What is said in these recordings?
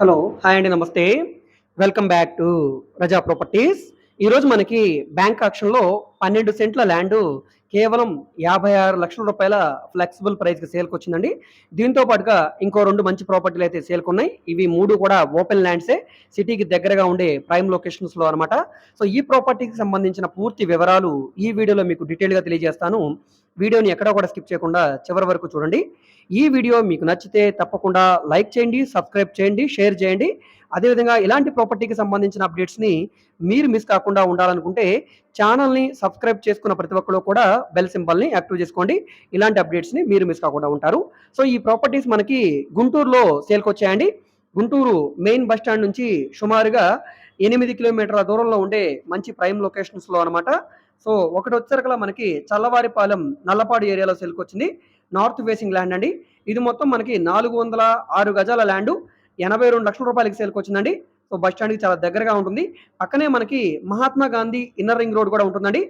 Hello hi అండి నమస్తే. Welcome back to Raza properties. ఈరోజు మనకి బ్యాంక్ ఆక్షన్లో పన్నెండు సెంట్ల ల్యాండ్ కేవలం యాభై ఆరు లక్షల రూపాయల ఫ్లెక్సిబుల్ ప్రైస్కి సేల్కి వచ్చిందండి దీంతో పాటుగా ఇంకో రెండు మంచి ప్రాపర్టీలు అయితే సేల్కి ఉన్నాయి ఇవి మూడు కూడా ఓపెన్ ల్యాండ్సే. సిటీకి దగ్గరగా ఉండే ప్రైమ్ లొకేషన్స్లో అనమాట సో ఈ ప్రాపర్టీకి సంబంధించిన పూర్తి వివరాలు ఈ వీడియోలో మీకు డీటెయిల్గా తెలియజేస్తాను. వీడియోని ఎక్కడా కూడా స్కిప్ చేయకుండా చివరి వరకు చూడండి. ఈ వీడియో మీకు నచ్చితే తప్పకుండా లైక్ చేయండి సబ్స్క్రైబ్ చేయండి షేర్ చేయండి. అదేవిధంగా ఇలాంటి ప్రాపర్టీకి సంబంధించిన అప్డేట్స్ని మీరు మిస్ కాకుండా ఉండాలనుకుంటే ఛానల్ని సబ్స్క్రైబ్ చేసుకున్న ప్రతి ఒక్కరు కూడా బెల్ సింబల్ని యాక్టివ్ చేసుకోండి. ఇలాంటి అప్డేట్స్ని మీరు మిస్ కాకుండా ఉంటారు. సో ఈ ప్రాపర్టీస్ మనకి గుంటూరులో సేల్కి వచ్చాయండి. గుంటూరు మెయిన్ బస్ స్టాండ్ నుంచి సుమారుగా ఎనిమిది కిలోమీటర్ల దూరంలో ఉండే మంచి ప్రైమ్ లొకేషన్స్లో అనమాట సో ఒకటి వచ్చేసరికలా మనకి చల్లవారిపాలెం నల్లపాడు ఏరియాలో సెల్కొచ్చింది నార్త్ ఫేసింగ్ ల్యాండ్ అండి. ఇది మొత్తం మనకి నాలుగు వందల ఆరు గజాల ల్యాండ్ ఎనభై రెండు లక్షల రూపాయలకి సేల్కి వచ్చిందండి. సో బస్ స్టాండ్కి చాలా దగ్గరగా ఉంటుంది. పక్కనే మనకి Mahatma Gandhi inner ring road కూడా ఉంటుందండి.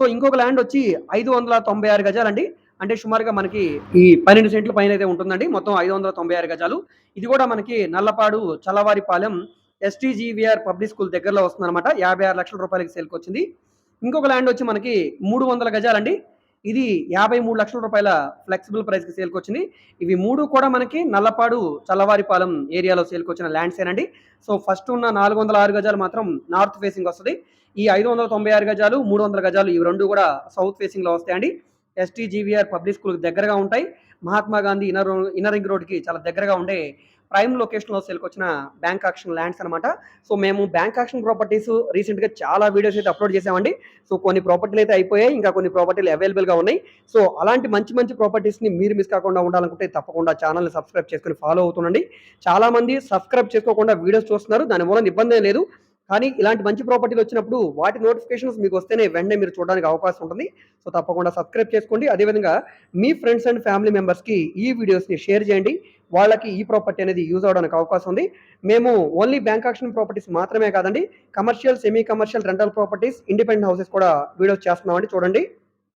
సో ఇంకొక ల్యాండ్ వచ్చి ఐదు వందల తొంభై ఆరు గజాలండి. అంటే సుమారుగా మనకి ఈ పన్నెండు సెంట్ల పైన అయితే ఉంటుందండి. మొత్తం ఐదు వందల తొంభై ఆరు గజాలు. ఇది కూడా మనకి Nallapadu Challavaripalem STGVR public school దగ్గరలో వస్తుందన్నమాట. యాభై ఆరు లక్షల రూపాయలకి సేల్కి వచ్చింది. ఇంకొక ల్యాండ్ వచ్చి మనకి మూడు వందల గజాలండి. ఇది యాభై మూడు లక్షల రూపాయల ఫ్లెక్సిబుల్ ప్రైస్కి సేల్కి వచ్చింది. ఇవి మూడు కూడా మనకి నల్లపాడు చల్లవారిపాలెం ఏరియాలో సేల్కి వచ్చిన ల్యాండ్స్ ఏనండి సో ఫస్ట్ ఉన్న నాలుగు వందల ఆరు గజాలు మాత్రం నార్త్ ఫేసింగ్ వస్తుంది. ఈ ఐదు వందల తొంభై ఆరు గజాలు మూడు వందల గజాలు ఇవి రెండు కూడా సౌత్ ఫేసింగ్లో వస్తాయండి. ఎస్టీజీవీఆర్ పబ్లిక్ స్కూల్కి దగ్గరగా ఉంటాయి. Mahatma Gandhi inner inner ring రోడ్కి చాలా దగ్గరగా ఉండే ప్రైమ్ లొకేషన్లో సేల్కి వచ్చిన బ్యాంక్ ఆక్షన్ ల్యాండ్స్ అనమాట సో మేము బ్యాంక్ ఆక్షన్ ప్రాపర్టీస్ రీసెంట్గా చాలా వీడియోస్ అయితే అప్లోడ్ చేసామండి. సో కొన్ని ప్రాపర్టీలు అయితే అయిపోయాయి ఇంకా కొన్ని ప్రాపర్టీలు అవైలబుల్గా ఉన్నాయి. సో అలాంటి మంచి మంచి ప్రాపర్టీస్ని మీరు మిస్ కాకుండా ఉండాలనుకుంటే తప్పకుండా ఛానల్ని సబ్స్క్రైబ్ చేసుకుని ఫాలో అవుతుండండి. చాలామంది సబ్స్క్రైబ్ చేసుకోకుండా వీడియోస్ చూస్తున్నారు దాని మూలం ఇబ్బంది లేదు. కానీ ఇలాంటి మంచి ప్రాపర్టీలు వచ్చినప్పుడు వాటి నోటిఫికేషన్స్ మీకు వస్తేనే వెంటనే మీరు చూడడానికి అవకాశం ఉంటుంది. సో తప్పకుండా సబ్స్క్రైబ్ చేసుకోండి. అదేవిధంగా మీ ఫ్రెండ్స్ అండ్ ఫ్యామిలీ మెంబర్స్కి ఈ వీడియోస్ని షేర్ చేయండి. వాళ్ళకి ఈ ప్రాపర్టీ అనేది యూజ్ అవడానికి అవకాశం ఉంది. మేము ఓన్లీ బ్యాంక్ ఆక్షన్ ప్రాపర్టీస్ మాత్రమే కాదండి commercial semi commercial rental properties independent houses కూడా వీడియోస్ చేస్తున్నామండి. చూడండి.